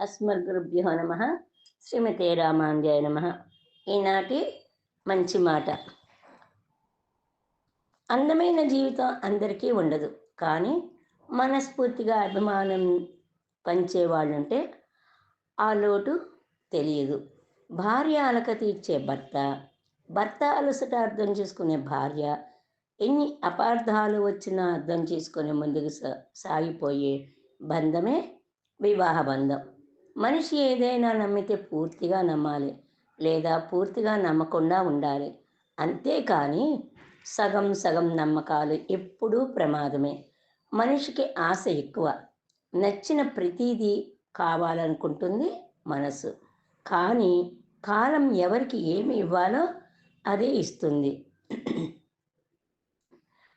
అస్మద్గురుభ్యో నమ. శ్రీమతే రామాంజాయ నమ. ఈనాటి మంచి మాట. అందమైన జీవితం అందరికీ ఉండదు. కానీ మనస్ఫూర్తిగా అభిమానం పంచే వాళ్ళుంటే ఆ లోటు తెలియదు. భార్య అలక తీర్చే భర్త భర్త అలసట అర్థం చేసుకునే భార్య ఎన్ని అపార్థాలు వచ్చినా అర్థం చేసుకుని ముందుకు సా- సాగిపోయే బంధమే వివాహ బంధం. మనిషి ఏదైనా నమ్మితే పూర్తిగా నమ్మాలి లేదా పూర్తిగా నమ్మకుండా ఉండాలి. అంతేకాని సగం సగం నమ్మకాలు ఎప్పుడూ ప్రమాదమే. మనిషికి ఆశ ఎక్కువ. నచ్చిన ప్రతిదీ కావాలనుకుంటుంది మనసు. కానీ కాలం ఎవరికి ఏమి ఇవ్వాలో అదే ఇస్తుంది.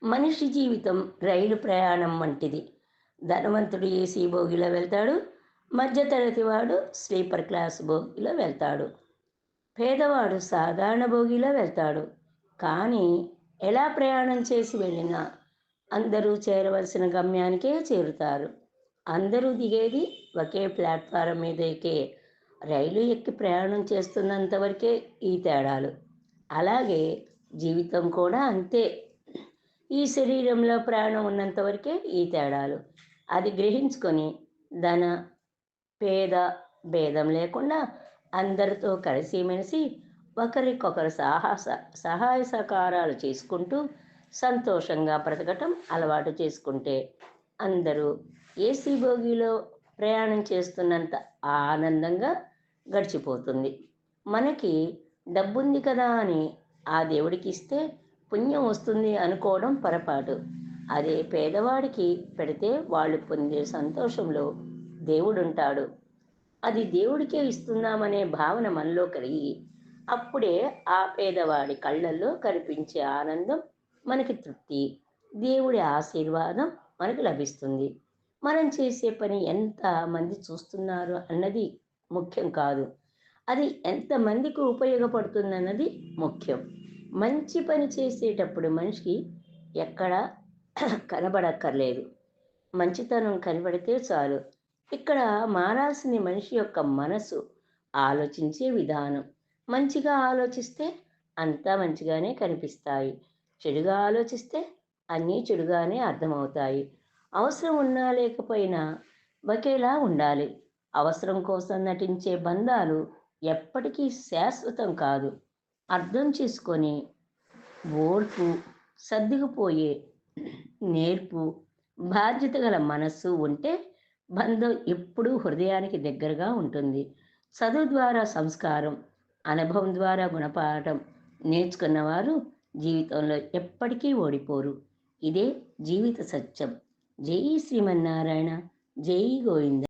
మనిషి జీవితం రైలు ప్రయాణం వంటిది. ధనవంతుడు ఏసీ భోగిలో వెళ్తాడు? మధ్యతరగతి వాడు స్లీపర్ క్లాస్ భోగిలో వెళ్తాడు. పేదవాడు సాధారణ భోగిలో వెళ్తాడు. కానీ ఎలా ప్రయాణం చేసి వెళ్ళినా అందరూ చేరవలసిన గమ్యానికే చేరుతారు. అందరూ దిగేది ఒకే ప్లాట్ఫారం మీద ఎక్కే రైలు ఎక్కి ప్రయాణం చేస్తున్నంత వరకే ఈ తేడాలు. అలాగే జీవితం కూడా అంతే. ఈ శరీరంలో ప్రాణం ఉన్నంత వరకే ఈ తేడాలు. అది గ్రహించుకొని ధన పేద భేదం లేకుండా అందరితో కలిసిమెలిసి ఒకరికొకరు సాహస సహాయ సహకారాలు చేసుకుంటూ సంతోషంగా బ్రతకటం అలవాటు చేసుకుంటే అందరూ ఏసీ బోగిలో ప్రయాణం చేస్తున్నంత ఆనందంగా గడిచిపోతుంది. మనకి డబ్బుంది కదా అని ఆ దేవుడికి ఇస్తే పుణ్యం వస్తుంది అనుకోవడం పొరపాటు. అదే పేదవాడికి పెడితే వాళ్ళు పొందే సంతోషంలో దేవుడుంటాడు. అది దేవుడికే ఇస్తున్నామనే భావన మనలో కలిగి అప్పుడే ఆ పేదవాడి కళ్ళల్లో కనిపించే ఆనందం మనకి తృప్తి. దేవుడి ఆశీర్వాదం మనకు లభిస్తుంది. మనం చేసే పని ఎంత మంది చూస్తున్నారు అన్నది ముఖ్యం కాదు. అది ఎంతమందికి ఉపయోగపడుతుందన్నది ముఖ్యం. మంచి పని చేసేటప్పుడు మనిషికి ఎక్కడ కనబడక్కర్లేదు. మంచితనం కనబడితే చాలు. ఇక్కడ మారాల్సిన మనిషి యొక్క మనసు ఆలోచించే విధానం. మంచిగా ఆలోచిస్తే అంతా మంచిగానే కనిపిస్తాయి. చెడుగా ఆలోచిస్తే అన్నీ చెడుగానే అర్థమవుతాయి. అవసరం ఉన్నా లేకపోయినా ఒకేలా ఉండాలి. అవసరం కోసం నటించే బంధాలు ఎప్పటికీ శాశ్వతం కాదు. అర్థం చేసుకొని ఓర్పు సర్దుకుపోయే నేర్పు బాధ్యత గల మనస్సు ఉంటే బంధం ఎప్పుడూ హృదయానికి దగ్గరగా ఉంటుంది. చదువు ద్వారా సంస్కారం అనుభవం ద్వారా గుణపాఠం నేర్చుకున్నవారు జీవితంలో ఎప్పటికీ ఓడిపోరు. ఇదే జీవిత సత్యం. జై శ్రీమన్నారాయణ. జై గోవింద